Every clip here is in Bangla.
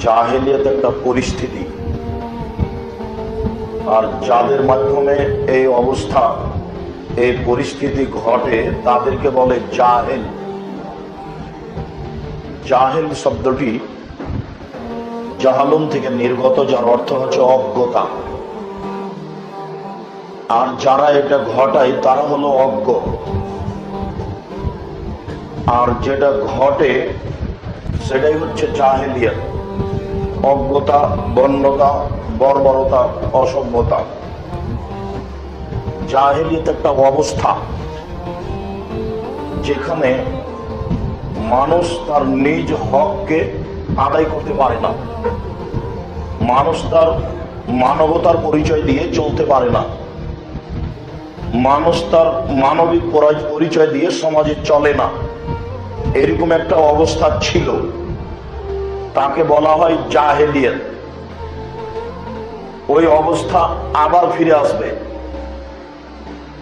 জাহেলিয়াত একটা পরিস্থিতি। আর যাদের মাধ্যমে এই অবস্থা, এই পরিস্থিতি ঘটে, তাদেরকে বলে জাহেল। জাহেল শব্দটি জাহালুম থেকে নির্গত, যার অর্থ হচ্ছে অজ্ঞতা। আর যারা এটা ঘটায়, তারা হলো অজ্ঞ। আর যেটা ঘটে, সেটাই হচ্ছে জাহেলিয়াত। অজ্ঞতা, বন্যতা, বর্বরতা, অসভ্যতা। জাহেলিয়াত একটা অবস্থা যেখানে মানুষ তার নিজ হককে আদায় করতে পারে না। মানুষ তার মানবতার পরিচয় দিয়ে চলতে পারে না। মানুষ তার মানবিক পরিচয় দিয়ে সমাজে চলে না। এরকম একটা অবস্থা ছিল। তাকে বলা হয় জাহেলিয়াত। ওই অবস্থা আবার ফিরে আসবে।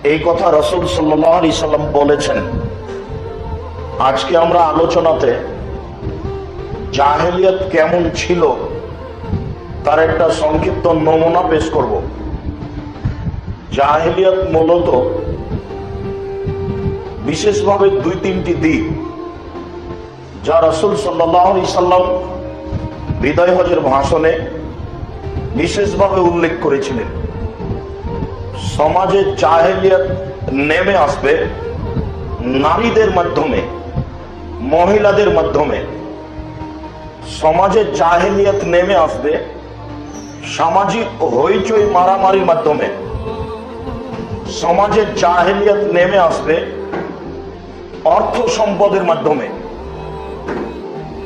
এই কথা রসুল সাল্লি সাল্লাম বলেছেন। আজকে আমরা আলোচনাতে জাহেলিয়াত কেমন ছিল তার একটা সংক্ষিপ্ত নমুনা পেশ করব। জাহেলিয়াত মূলত বিশেষভাবে দুই তিনটি দিক যা রসুল সাল্লি সাল্লাম বিদায় হজের ভাষণে বিশেষভাবে উল্লেখ করেছিলেন। সমাজে জাহেলিয়াত নেমে আসবে নারীদের মাধ্যমে, মহিলাদের মাধ্যমে। সমাজে জাহেলিয়াত নেমে আসবে সামাজিক হইচই মারামারির মাধ্যমে। সমাজে জাহেলিয়াত নেমে আসবে অর্থ সম্পদের মাধ্যমে।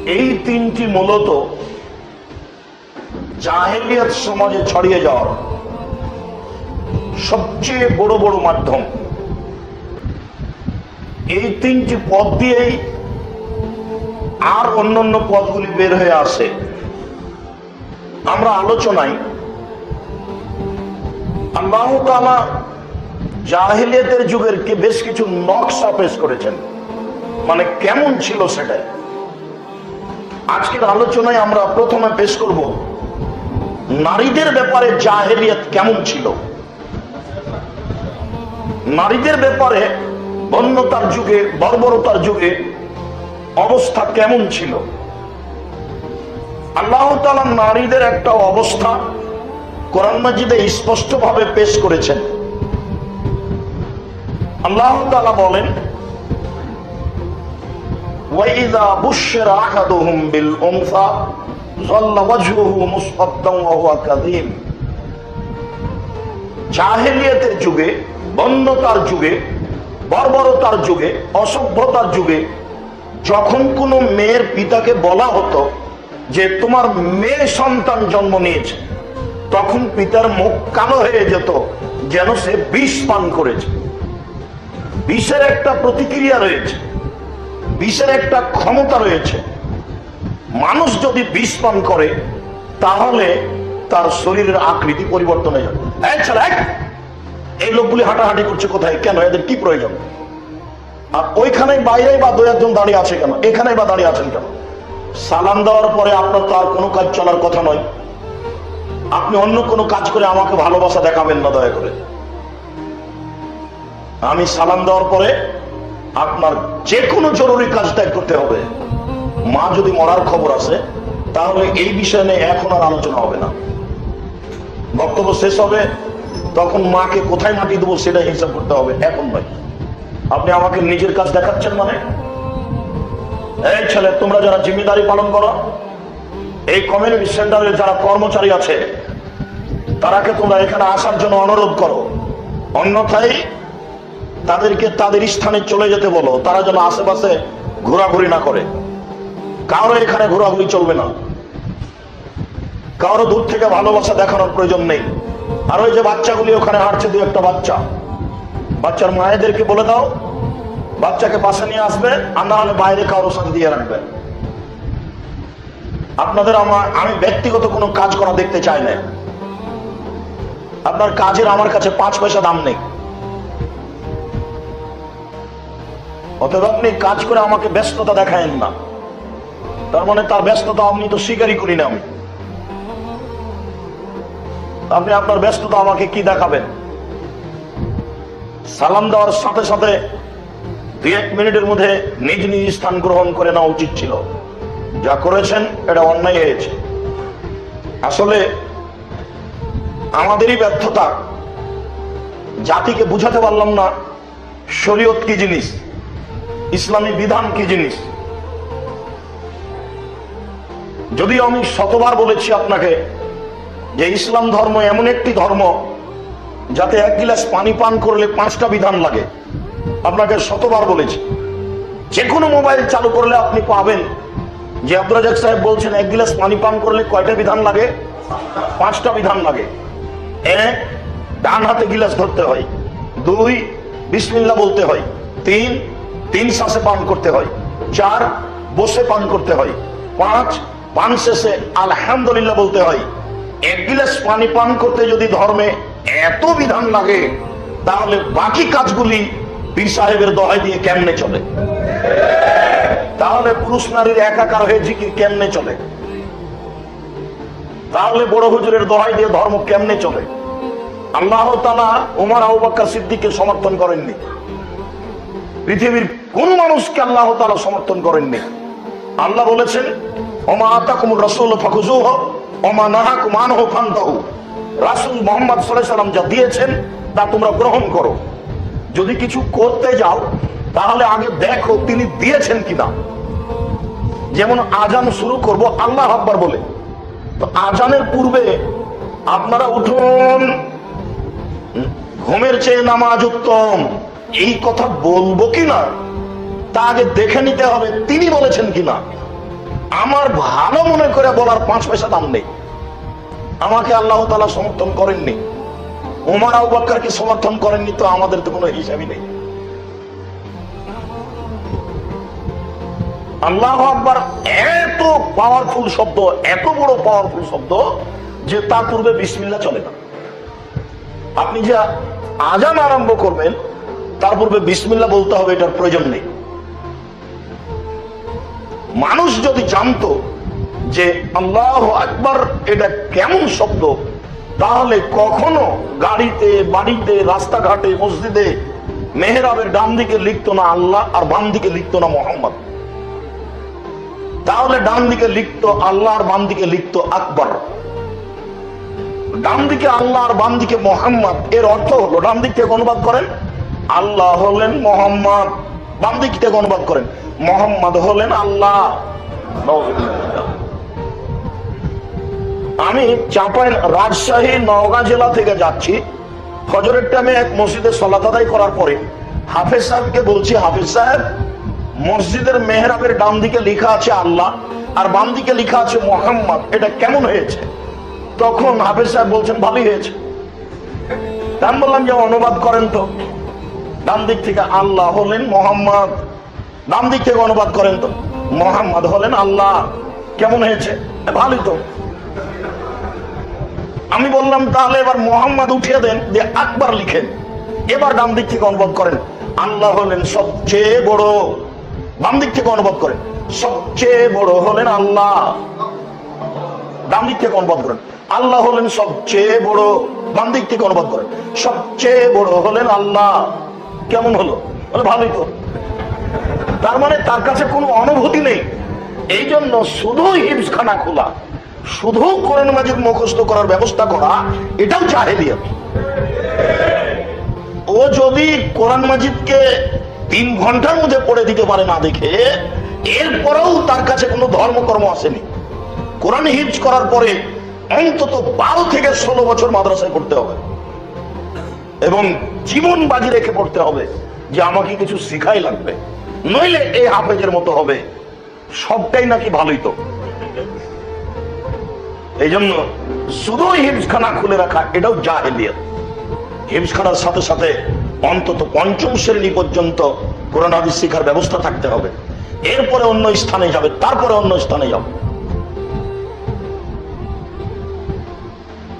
এই তিনটি মূলত জাহেলিয়াত সমাজে ছড়িয়ে যাওয়ার সবচেয়ে বড় বড় মাধ্যম। এই তিনটি পথ দিয়েই আর অন্যান্য পথগুলি বের হয়ে আসে। আমরা আলোচনায় জাহিলিয়াতের যুগের কে বেশ কিছু নকশা পেশ করেছেন। মানে কেমন ছিল সেটাই আজকের আলোচনায় আমরা প্রথমে পেশ করব নারীদের ব্যাপারে জাহেলিয়াত কেমন ছিল নারীদের ব্যাপারে বন্যতার যুগে বর্বরতার যুগে অবস্থা কেমন ছিল আল্লাহ তাআলা নারীদের একটা অবস্থা কোরআন মাজিদে স্পষ্টভাবে পেশ করেছেন আল্লাহ তাআলা বলেন وَإِذَا بُشِّرَ أَحَدُهُم بِالْأُنثَى ظَلَّ وَجْهُهُ مُسْوَدًّا وَهُوَ كَظِيمٌ জাহেলিয়াতের যুগে বন্যতার যুগে বর্বরতার যুগে অসভ্যতার যুগে যখন কোনো মেয়ের পিতাকে বলা হতো যে তোমার মেয়ে সন্তান জন্ম নিয়েছে তখন পিতার মুখ কালো হয়ে যেত যেন সে বিষ পান করেছে বিষের একটা প্রতিক্রিয়া রয়েছে বিষের একটা ক্ষমতা রয়েছে মানুষ যদি বিষ পান করে, তাহলে তার শরীরের আকৃতি পরিবর্তন হয়ে যাবে। এই লোকগুলি হাঁটাহাঁটি করছে কোথায়? কেন? এদের কি প্রয়োজন? আর ওইখানে বাইরে বা দু একজন দাঁড়িয়ে আছে কেন? এখানে বা দাঁড়িয়ে আছেন কেন? সালাম দেওয়ার পরে আপনার তো আর কোনো কাজ চলার কথা নয়। আপনি অন্য কোনো কাজ করে আমাকে ভালোবাসা দেখাবেন না, দয়া করে। আমি সালাম দেওয়ার পরে আপনার যে কোনো জরুরি কাজ ত্যাগ করতে হবে। মা যদি মরার খবর আছে তাহলে এই বিষয় নিয়ে এখন আর আলোচনা হবে না। বক্তব্য শেষ হবে, তখন মাকে কোথায় মাটি দেবো সেটা হিসাব করতে হবে, এখন নয়। আপনি আমাকে নিজের কাজ দেখাচ্ছেন মানে? এই ছেলে, তোমরা যারা জিম্মেদারি পালন করো, এই কমিউনিটি সেন্টারে যারা কর্মচারী আছে, তারাকে তোমরা এখানে আসার জন্য অনুরোধ করো। অন্যথায় তাদেরকে তাদের স্থানে চলে যেতে বলো, তারা যেন আশেপাশে ঘোরাঘুরি না করে। কারও এখানে ঘোরাঘুরি চলবে না। কারও দূর থেকে ভালোবাসা দেখানোর প্রয়োজন নেই। আর ওই যে বাচ্চাগুলি ওখানে হাঁটছে দু একটা বাচ্চা। বাচ্চার মায়েদেরকে বলে দাও, বাচ্চাকে পাশে নিয়ে আসবে, আর না হলে বাইরে কারোর সাথে দিয়ে রাখবে। আপনাদের আমার আমি ব্যক্তিগত কোনো কাজ করা দেখতে চাই না। আপনার কাজের আমার কাছে পাঁচ পয়সা দাম নেই। অতএব আপনি কাজ করে আমাকে ব্যস্ততা দেখায়েন না। তার মানে তার ব্যস্ততা আপনি তো স্বীকারই করি না আমি। আপনি আপনার ব্যস্ততা আমাকে কি দেখাবেন? সালাম দেওয়ার সাথে সাথে দুই এক মিনিটের মধ্যে নিজ নিজ স্থান গ্রহণ করে নেওয়া উচিত ছিল। যা করেছেন, এটা অন্যায় হয়েছে। আসলে আমাদেরই ব্যর্থতা জাতিকে বুঝাতে পারলাম না, শরীয়ত কি জিনিস, ইসলামী বিধান কি জিনিস। যদিও আমি শতবার বলেছি আপনাকে যে ইসলাম ধর্ম এমন একটি ধর্ম যাতে এক গিলাস পানি পান করলে পাঁচটা বিধান লাগে। আপনাকে শতবার বলেছি। যে কোনো মোবাইল চালু করলে আপনি পাবেন। যে আব্দুল রাজাক সাহেব বলছেন, এক গিলাস পানি পান করলে কয়টা বিধান লাগে? পাঁচটা বিধান লাগে। এক ডান হাতে গিলাস ধরতে হয়। দুই বিসমিল্লা বলতে হয়। তিন তিন শ্বাসে পান করতে হয়। চার, বসে পান করতে হয়। পাঁচ পান শেষে আলহামদুলিল্লাহ বলতে হয়, এক গিলাস পানি পান করতে যদি ধর্মে এত বিধান লাগে, তাহলে বাকি কাজগুলি পীর সাহেবের দহাই দিয়ে কেমনে চলে? তাহলে পুরুষ নারীর একাকার হয়ে জিকির কেমনে চলে? তাহলে বড় হুজুরের দোহাই দিয়ে ধর্ম কেমনে চলে? আল্লাহ তালা উমার আউবাক্কা সিদ্দিককে সমর্থন করেননি। পৃথিবীর কোন মানুষকে আল্লাহ তালা সমর্থন করেননি। আল্লাহ বলেছেন যদি কিছু করতে যাও, তাহলে আগে দেখো তিনি দিয়েছেন কিনা। যেমন আজান শুরু করব, আল্লাহ বলে। তো আজানের পূর্বে আপনারা উঠুন। ঘুমের চেয়ে নামাজ উত্তম। এই কথা বলব কিনা, তা আগে দেখে নিতে হবে, তিনি বলেছেন কিনা। আমার ভালো মনে করে বলার পাঁচ পয়সা দাম নেই। আমাকে আল্লাহ তালা সমর্থন করেননি। ওমার আউবাক্কারকে সমর্থন করেননি তো আমাদের তো কোনো হিসাবই নেই। আল্লাহ আকবার এত পাওয়ারফুল শব্দ, এত বড় পাওয়ারফুল শব্দ যে তার পূর্বে বিসমিল্লা চলে না। আপনি যে আজান আরম্ভ করবেন, তার পূর্বে বিসমিল্লা বলতে হবে, এটার প্রয়োজন নেই। মানুষ যদি জানতো যে আল্লাহ আকবার এটা কেমন শব্দ, তাহলে কখনো গাড়িতে, বাড়িতে, রাস্তাঘাটে, মসজিদে মেহরাবের ডান দিকে লিখতো না আল্লাহ আর বাম দিকে লিখতো না মোহাম্মদ। তাহলে ডান দিকে লিখতো আল্লাহ আর বাম দিকে লিখতো আকবর। ডান দিকে আল্লাহ আর বাম দিকে মোহাম্মদ, এর অর্থ হলো, ডান দিক থেকে অনুবাদ করেন, আল্লাহ হলেন মোহাম্মদ। বাম দিক থেকে অনুবাদ করেন। মোহাম্মদ হলেন আল্লাহ। আমি চাঁপাই রাজশাহী, নওগাঁ জেলা থেকে যাচ্ছি। ফজরের টাইমে এক মসজিদে সলাত আদায় করার পরে হাফেজ সাহেবকে বলছি, হাফেজ সাহেব, মসজিদের মেহরাবের ডান দিকে লেখা আছে আল্লাহ আর বাম দিকে লেখা আছে মোহাম্মদ। এটা কেমন হয়েছে? তখন হাফেজ সাহেব বলছেন, ভালোই হয়েছে। আমি বললাম, যে অনুবাদ করেন তো। ডান দিক থেকে আল্লাহ হলেন মোহাম্মদ। ডান দিক থেকে অনুবাদ করেন তো। মোহাম্মদ হলেন আল্লাহ। কেমন হয়েছে? ভালোই তো। আমি বললাম, তাহলে এবার মোহাম্মদ উঠিয়ে দেন যে আকবর লিখেন। এবার ডান দিক থেকে অনুবাদ করেন। আল্লাহ হলেন সবচেয়ে বড়। বাম দিক থেকে অনুবাদ করেন। সবচেয়ে বড় হলেন আল্লাহ। ডান দিক থেকে অনুবাদ করেন। আল্লাহ হলেন সবচেয়ে বড়। বাম দিক থেকে অনুবাদ করেন। সবচেয়ে বড় হলেন আল্লাহ। কেমন হলো? ভালোই তো। তার মানে তার কাছে কোনো অনুভূতি নেই। এই জন্য শুধু হিপসখানা খোলা, শুধু কোরআন মাজিদ মুখস্থ করার ব্যবস্থা করা, এটাও জাহেলিয়াত ও যদি কোরআন মাজিদকে তিন ঘণ্টার মধ্যে পড়ে দিতে পারে না দেখে, এরপরেও তার কাছে কোনো ধর্মকর্ম আসেনি। কোরআন হিপস করার পরে অন্তত বারো থেকে ষোলো বছর মাদ্রাসায় পড়তে হবে। এবং জীবন বাজি রেখে পড়তে হবে যে আমাকে কিছু শিখাই লাগবে। নইলে এই হাফেজের মতো হবে। সবটাই নাকি ভালোই তো। এই জন্য শুধু হিমসখানা খুলে রাখা, এটাও জাহেলিয়াত। হিমসখানার সাথে সাথে অন্তত পঞ্চম শ্রেণি পর্যন্ত কোরআন হাদিস শিখার ব্যবস্থা থাকতে হবে। এরপরে অন্য স্থানে যাবে, তারপরে অন্য স্থানে যাবে।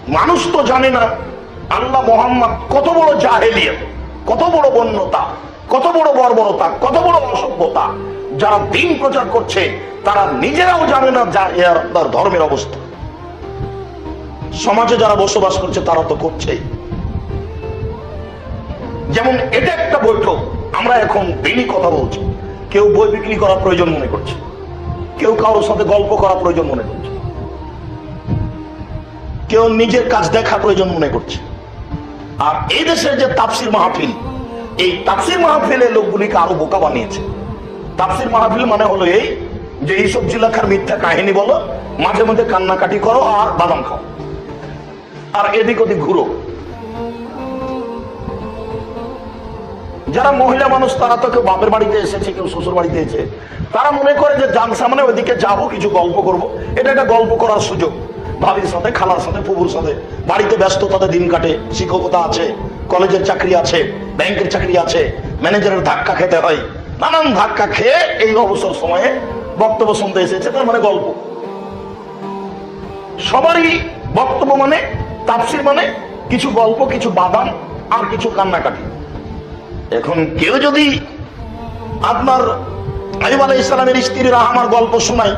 মানুষ তো জানে না আল্লাহ মোহাম্মদ কত বড় জাহেলিয়াত কত বড় বন্যতা, কত বড় বর্বরতা, কত বড় অসভ্যতা যারা দিন প্রচার করছে, তারা নিজেরাও জানে না এ ধর্মের অবস্থা। সমাজে যারা বসবাস করছে, তারা তো করছেই। যেমন এটা একটা বৈঠক, আমরা এখন দিনই কথা বলছি। কেউ বই বিক্রি করা প্রয়োজন মনে করছে। কেউ কারোর সাথে গল্প করা প্রয়োজন মনে করছে। কেউ নিজের কাজ দেখা প্রয়োজন মনে করছে। আর এই দেশের যে তাপসির মাহফিল, এই তাপসির মাহফিলে লোকগুলিকে আরও বোকা বানিয়েছে। তাপসির মাহফিল মানে হলো এই যে এই সবজি লেখার মিথ্যা কাহিনী বলো, মাঝে মধ্যে কান্নাকাটি করো আর বাদাম খাও। আর এদিক ওদিক ঘুরো। যারা মহিলা মানুষ, তারা তো কেউ বাপের বাড়িতে এসেছে, কেউ শ্বশুর বাড়িতে এসেছে। তারা মনে করে যে যার সামনে ওইদিকে যাব, কিছু গল্প করব। এটা একটা গল্প করার সুযোগ। ভাবির সাথে, খালার সাথে পুবুর সাথে। বাড়িতে ব্যস্ততাতে দিন কাটে, শিক্ষকতা আছে, কলেজের চাকরি আছে, ব্যাংকের চাকরি আছে, ম্যানেজারের ধাক্কা খেতে হয়। নানান ধাক্কা খেয়ে এই অবসর সময়ে বক্তব্য শুনতে এসেছে, তার মানে গল্প। সবারই বক্তব্য মানে তাপসির মানে কিছু গল্প, কিছু বাদাম আর কিছু কান্নাকাটি। এখন কেউ যদি আপনার আইব আলাই ইসলামের স্ত্রীরা আমার গল্প শোনায়,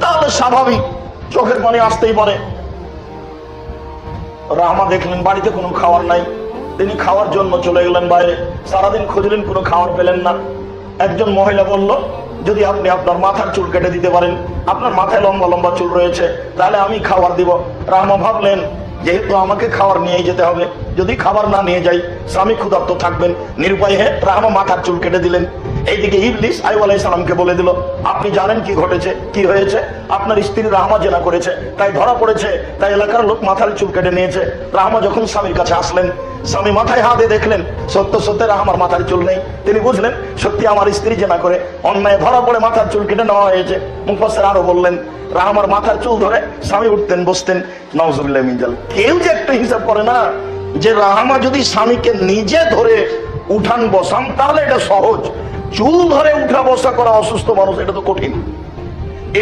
তাহলে স্বাভাবিক চোখের পানি আসতেই পারে। রাহমা দেখলেন, বাড়িতে কোনো খাবার নাই। তিনি খাওয়ার জন্য চলে গেলেন বাইরে। সারাদিন খুঁজলেন, কোনো খাবার পেলেন না। একজন মহিলা বলল, যদি আপনি আপনার মাথার চুল কেটে দিতে পারেন, আপনার মাথায় লম্বা লম্বা চুল রয়েছে, তাহলে আমি খাবার দিব। রাহমা ভাবলেন, যেহেতু আমাকে খাবার নিয়ে যেতে হবে, যদি খাবার না নিয়ে যাই, স্বামী ক্ষুধার্ত থাকবেন। নিরুপায় হয়ে রাহমা মাথার চুল কেটে দিলেন। এইদিকে ইবলিস আইব আলাইসালামকে বলে দিল, আপনি জানেন কি ঘটেছে, কি হয়েছে? আপনার স্ত্রী রাহমা জেনা করেছে, তাই ধরা পড়েছে, তাই এলাকার লোক মাথার চুল কেটে নিয়েছে। রাহমা যখন স্বামীর কাছে আসলেন, স্বামী মাথায় হাতে দেখলেন, সত্য সত্যের আমার মাথার চুল নেই। তিনি বুঝলেন, সত্যি আমার স্ত্রী জেনা করে অন্যায় ধরা পড়ে মাথার চুল কেটে নেওয়া হয়েছে। মুফাসের আরও বললেন, রাহমার মাথার চুল ধরে স্বামী উঠতেন, বসতেন। নওজুবিল্লাহ মিনজাল কেউ যে একটা হিসাব করে না, যে রাহামা যদি স্বামীকে নিজে ধরে উঠান বসান, তাহলে এটা সহজ। চুল ধরে উঠা বসা করা অসুস্থ মানুষ, এটা তো কঠিন।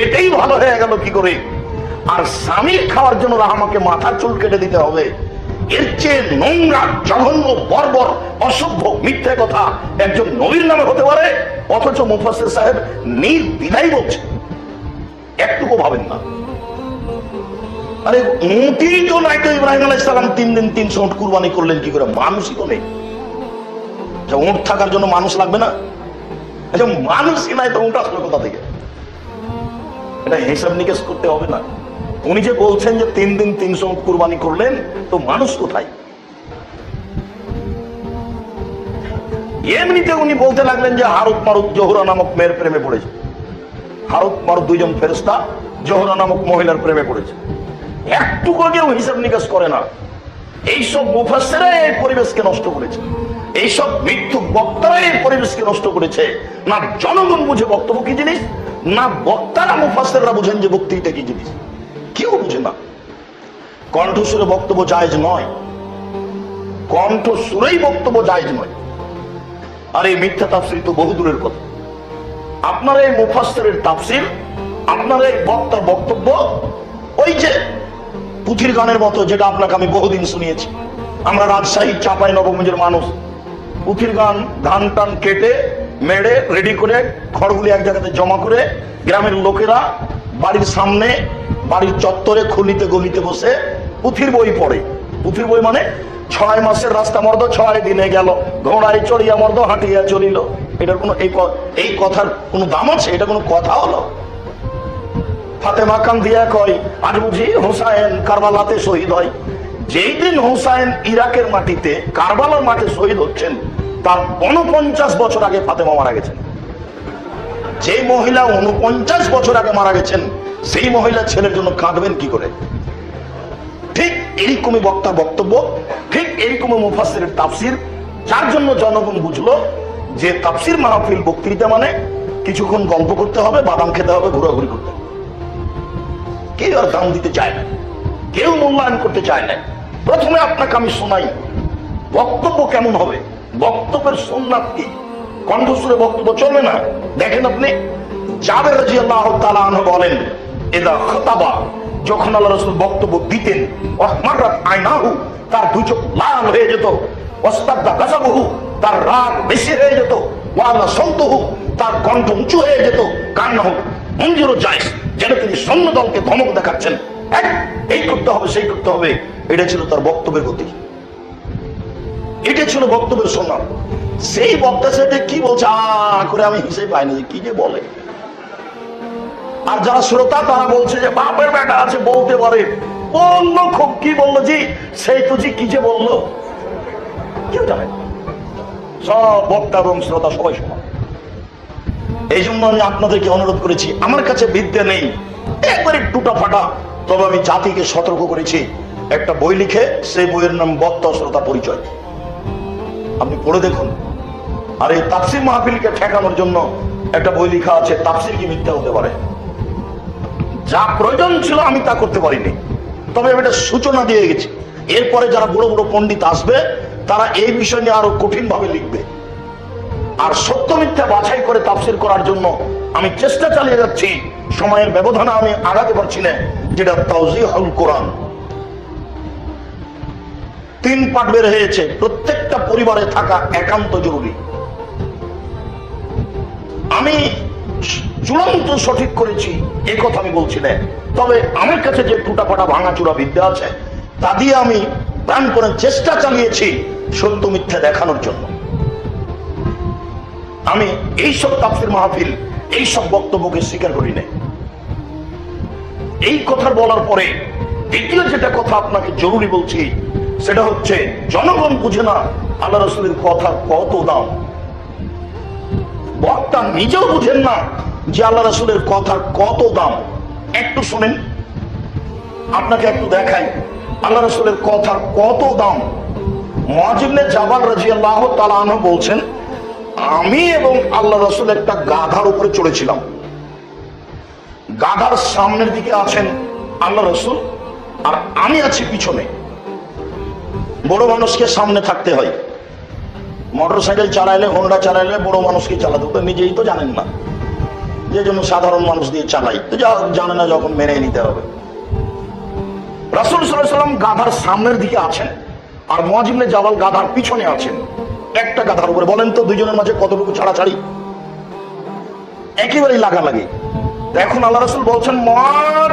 এটাই ভালো হয়ে গেল কি করে? আর স্বামীর খাওয়ার জন্য রাহামাকে মাথার চুল কেটে দিতে হবে। এর চেয়ে নোংরা, জঘন্য, বর্বর অসভ্য মিথ্যে কথা একজন নবীর নামে হতে পারে। অথচ মুফাসির সাহেব নির্বিধাই বলছে, একটুকু ভাবেন না। আরে উঁটি তো নাই তো ইব্রাহিম আলাইহিস সালাম, তিন দিন তিনশো উঁট কুরবানি করলেন কি করে? মানুষই তো নেই। আচ্ছা উঁট থাকার জন্য মানুষ লাগবে না? আচ্ছা মানুষই নাই তো উঁট আসলো কোথা থেকে? এটা হিসাব নিকেশ করতে হবে না। উনি যে বলছেন যে তিন দিন তিনশো কুরবানি করলেন, তো মানুষ কোথায়? এমনিতে উনি বলতে লাগলেন যে হারুত মারুত জোহরা নামক মেয়ের প্রেমে পড়েছে। হারুত মারুত দুইজন ফেরস্তা জোহরা নামক মহিলার প্রেমে পড়েছে। একটুকু কেউ হিসাব নিকাশ করে না। এইসব মুফাসেরা এই পরিবেশকে নষ্ট করেছে। এইসব মিথ্যুক বক্তারা এই পরিবেশকে নষ্ট করেছে। না জনগণ বুঝে বক্তব্য কি জিনিস? না বক্তারা মুফাসেররা বুঝেন যে বক্তৃতা কি জিনিস? কেউ বুঝে না। কণ্ঠস্বরে বক্তব্য জায়েজ নয়। কণ্ঠস্বরেই বক্তব্য জায়েজ নয়। আর এই মিথ্যা তাফসির তো বহু দূরের কথা। আপনার এই মুফাসের তাফসির, আপনার এই বক্তার বক্তব্য, ওই যে পুঁথির গানের মতো, যেটা আপনাকে আমি বহুদিন শুনিয়েছি। আমরা রাজশাহী চাপাই নবগঞ্জের মানুষ। পুঁথির গান ধান টান কেটে মেড়ে রেডি করে খড়গুলি এক জায়গাতে জমা করে গ্রামের লোকেরা বাড়ির সামনে, বাড়ির চত্বরে খুলিতে গলিতে বসে পুঁথির বই পড়ে। পুঁথির বই মানে ছয় মাসের রাস্তা মর্দ ছয় দিনে গেল। ঘোড়ায় চড়িয়া মর্দ হাঁটিয়া চলিল। এটার কোনো এই এই কথার কোনো দাম আছে? এটা কোনো কথা হলো? ফাতেমা দিয়া কয়, আজ বুঝি হোসাইন কারবালাতে শহীদ হয়। যেই দিন হোসাইন ইরাকের মাটিতে কারবালার মাঠে শহীদ হচ্ছেন তার উনপঞ্চাশ বছর আগে ফাতেমা মারা গেছেন। যে মহিলা উনপঞ্চাশ বছর আগে মারা গেছেন, সেই মহিলা ছেলের জন্য কাঁদবেন কি করে? ঠিক এরকমই বক্তা বক্তব্য, ঠিক এরকমই তাফসির, যার জন্য জনগণ বুঝলো যে তাফসির মাহফিল বক্তৃতা মানে কিছুক্ষণ গল্প করতে হবে, বাদাম খেতে হবে, ঘোরাঘুরি করতে হবে। কেউ আর দাম দিতে চায় না, কেউ মূল্যায়ন করতে চায় না। প্রথমে আপনাকে আমি শোনাই, বক্তব্য কেমন হবে? বক্তব্যের সোমনাথ কি? কণ্ঠস্বরে বক্তব্য চলবে না। দেখেন আপনি জাবের রাজি আল্লাহ বলেন এদা খতাবা যখন আল্লাহ রসুল বক্তব্য দিতেন আয়নাহু তার চোখ লাল হয়ে যেত। গাজাবহু তার রাগ বেশি হয়ে যেত। ওয়ালা তার কণ্ঠ উঁচু হয়ে যেত। কান্নাহু মঞ্জুরও যায় তিনি সৈন্য দলকে ধমক দেখাচ্ছেন এক, এই করতে হবে সেই করতে হবে এটা ছিল তার বক্তব্যের গতি। এটা ছিল বক্তব্যের শোনার সেই বক্তা সেটা কি বলছে? করে আমি হিসেবে পাইনি কি যে বলে। আর যারা শ্রোতা, তারা বলছে যে, বাপের বেটা আছে, বলতে পারে। বলল খুব, কি বলল? জি, সেই তো জি, কি যে বলল? কেউ জানে সব বক্তা এবং শ্রোতা সবাই সমান। এই জন্য আমি আপনাদেরকে অনুরোধ করেছি, আমার কাছে বিদ্যা নেই। একবারে টুটা ফাটা। তবে আমি জাতিকে সতর্ক করেছি। একটা বই লিখে, সেই বইয়ের নাম বক্তা শ্রোতা পরিচয়। আপনি পড়ে দেখুন। আর এই তাফসির মাহফিলকে ঠেকানোর জন্য একটা বই লেখা আছে, তাফসির কি মিথ্যা হতে পারে? যা প্রয়োজন ছিল আমি তা করতে পারিনি। তবে আমি একটা সূচনা দিয়ে গেছি। এরপরে যারা বড় বড় পণ্ডিত আসবে, তারা এই বিষয় নিয়ে আরও কঠিন ভাবে লিখবে। আর সত্য মিথ্যা বাছাই করে তাফসির করার জন্য আমি চেষ্টা চালিয়ে যাচ্ছি। সময়ের ব্যবধানে আমি আগাতে পারছি না, যেটা তাওজিহুল কোরআন। তিন পাঠ বের হয়েছে। প্রত্যেকটা পরিবারে থাকা একান্ত জরুরি। আমি চূড়ান্ত সঠিক করেছি এই কথা আমি বলছি না। তবে আমার কাছে যে টুটাপাটা ভাঙাচুরা বিদ্যা আছে, তা দিয়ে আমি প্রাণ করে চেষ্টা চালিয়েছি সত্য মিথ্যা দেখানোর জন্য। আমি এইসব তাফসির মাহফিল, এইসব বক্তব্যকে স্বীকার করি না এই কথা বলার পরে দ্বিতীয় যেটা কথা আপনাকে জরুরি বলছি সেটা হচ্ছে, জনগণ বুঝে না আল্লাহ রসুলের কথা কত দাম। বক্তা নিজেও বুঝেন না যে আল্লাহ রসুলের কথার কত দাম। একটু শোনেন, আপনাকে একটু দেখাই, আল্লাহ রসুলের কথার কত দাম। মহাজিবনে জাবাল রাজি আল্লাহ তালাহ বলছেন, আমি এবং আল্লাহ রসুল একটা গাধার উপরে চড়েছিলাম। গাধার সামনের দিকে আছেন আল্লাহ রসুল, আর আমি আছি পিছনে। বড় মানুষকে সামনে থাকতে হয়। মোটর সাইকেল চালাইলে, হোন্ডা চালাইলে বড় মানুষকে চালাতে তো নিজেই তো জানেন না। যে জন্য সাধারণ মানুষ দিয়ে চালাই। জানে না, যখন মেনে নিতে হবে। রাসুল সাল্লাম গাধার সামনের দিকে আছেন আর মজিবনে জাবাল গাধার পিছনে আছেন। একটা গাধার উপরে। বলেন তো দুজনের মাঝে কতটুকু ছাড়াছাড়ি? একেবারেই লাগালাগি। এখন আল্লাহ রসুল বলছেন মজ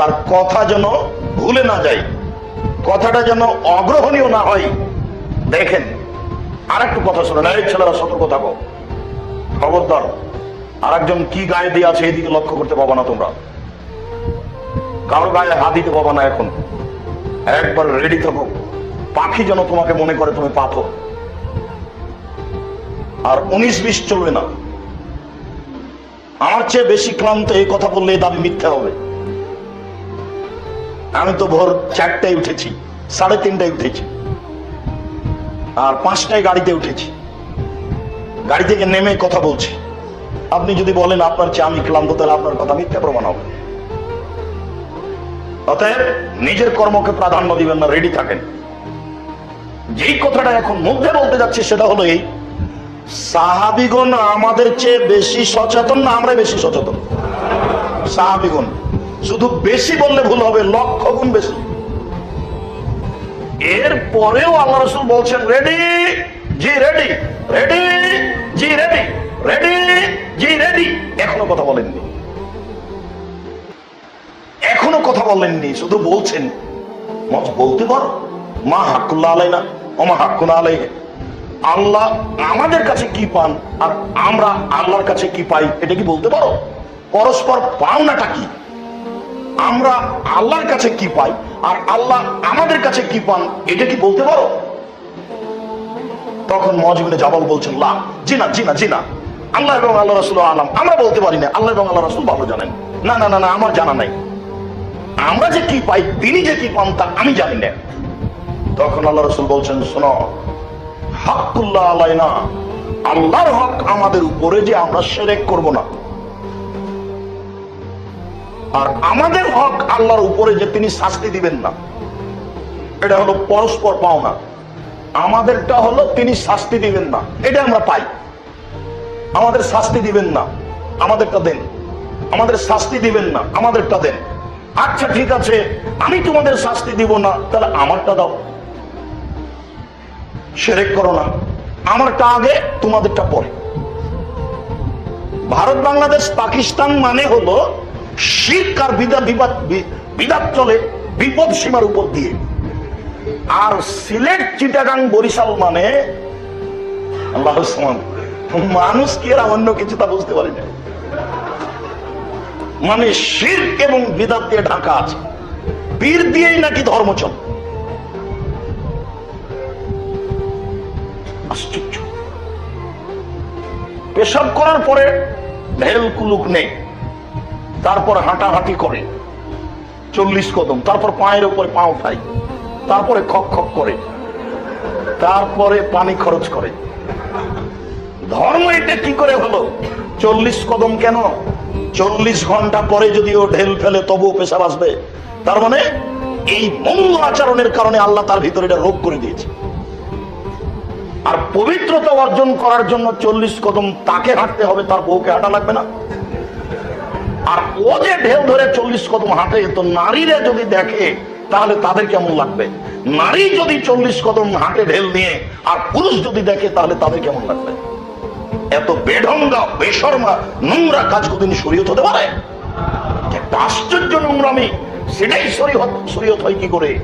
তার কথা যেন ভুলে না যায়, কথাটা যেন অগ্রহণীয় না হয়। দেখেন আর একটু কথা শোনেন, এই ছেলেরা সতর্ক থাকো। খবরদার আর একজন কি গায়ে দিয়ে আছে এদিকে লক্ষ্য করতে পাবো না তোমরা। কারও গায়ে হাত দিতে পাবো না এখন। একবার রেডি থাকো। পাখি যেন তোমাকে মনে করে তুমি পাথর। আর উনিশ বিশ চলবে না। আমার চেয়ে বেশি ক্লান্ত এই কথা বললে এই দাবি মিথ্যা হবে। আমি তো ভোর চারটায় উঠেছি, সাড়ে তিনটায় উঠেছি, আর পাঁচটায় গাড়িতে উঠেছি। গাড়ি থেকে নেমে কথা বলছি। আপনি যদি বলেন আপনার চেয়ে আমি ক্লান্ত, তাহলে আপনার কথা মিথ্যা প্রমাণ হবে। অতএব নিজের কর্মকে প্রাধান্য দিবেন না রেডি থাকেন। যেই কথাটা এখন মধ্যে বলতে যাচ্ছি, সেটা হলো এই, সাহাবিগণ আমাদের চেয়ে বেশি সচেতন না আমরা বেশি সচেতন? সাহাবিগণ। শুধু বেশি বললে ভুল হবে, লক্ষ গুণ বেশি। এর পরেও আল্লাহ রসুল বলছেন রেডি জি রেডি রেডি জি রেডি রেডি জি রেডি এখনও কথা বলেননি। এখনও কথা বলেননি, শুধু বলছেন। মজ বলতে পারো? মা হাক্কুল্লাহ আলাই না ওমা হাক্কুনা আলাই আল্লাহ আমাদের কাছে কি পান আর আমরা আল্লাহর কাছে কি পাই, এটা কি বলতে পারো? পরস্পর পাওনাটা কি? আমরা আল্লাহর কাছে কি পাই? আর আল্লাহ আমাদের কাছে কি পান? এটা কি বলতে পারো? তখন মজিবিনে জাবাল বলছেন, লা জি না জি না জি না আল্লাহ এবং আল্লাহ রসুল আলাম। আমরা বলতে পারি না, আল্লাহ এবং আল্লাহ রসুল ভালো জানেন। না না না না, আমার জানা নাই। আমরা যে কি পাই, তিনি যে কি পান, তা আমি জানি না। তখন আল্লাহ রসুল বলছেন, শোনো, হাক্কুল্লাহ আলাইনা। আল্লাহর হক আমাদের উপরে যে আমরা সেরেক করব না। আর আমাদের হক আল্লাহর উপরে যে তিনি শাস্তি দিবেন না, এটা হলো পরস্পর পাওনা। আমাদেরটা হলো তিনি শাস্তি দিবেন না, এটা আমরা পাই। আমাদের শাস্তি দিবেন না, আমাদেরটা দেন। আমাদের শাস্তি দিবেন না, আমাদেরটা দেন। আচ্ছা ঠিক আছে, আমি তোমাদের শাস্তি দিব না, তাহলে আমারটা দাও। সেরেক করো না, আমারটা আগে, তোমাদেরটা পরে। ভারত, বাংলাদেশ, পাকিস্তান মানে হলো আর বিদা বিবাদ চলে বিপদ সীমার উপর দিয়ে। আর সিলেট, চিটাগাং, বরিশাল মানে আল্লাহ মানুষ কি এরা অন্য কিছু তা বুঝতে পারি না। মানে শির এবং বিদাত দিয়ে ঢাকা আছে। পীর দিয়েই নাকি ধর্ম চল আশ্চর্য। পেশাব করার পরে ঢেল কুলুক নেই। তারপর হাঁটাহাঁটি করে, চল্লিশ কদম, তারপর পায়ের উপরে পা উঠাই, তারপরে খক খক করে, তারপরে পানি খরচ করে। ধর্ম এটা কি করে হলো? চল্লিশ কদম কেন? চল্লিশ ঘণ্টা পরে যদি ও ঢেল ফেলে তবুও পেশাব আসবে। তার মানে এই মঙ্গ আচরণের কারণে আল্লাহ তার ভিতরে এটা রোগ করে দিয়েছে। আর পবিত্রতা অর্জন করার জন্য চল্লিশ কদম তাকে হাঁটতে হবে, তার বউকে হাঁটা লাগবে না। আর ও যে ঢেউ ধরে চল্লিশ কদম হাঁটে, তো নারীরা যদি দেখে, তাহলে তাদের কেমন লাগবে? নারী যদি চল্লিশ কদম হাঁটে ঢেল নিয়ে, আর পুরুষ যদি দেখে, তাহলে তাদের কেমন লাগবে? এত বেঢঙ্গা, বেশর্মা, নোংরা কাজ কোনদিন শরীয়ত হতে পারে? একটা আশ্চর্য নোংরামি, সেটাই শরীয়ত শরীয়ত হয় কি করে?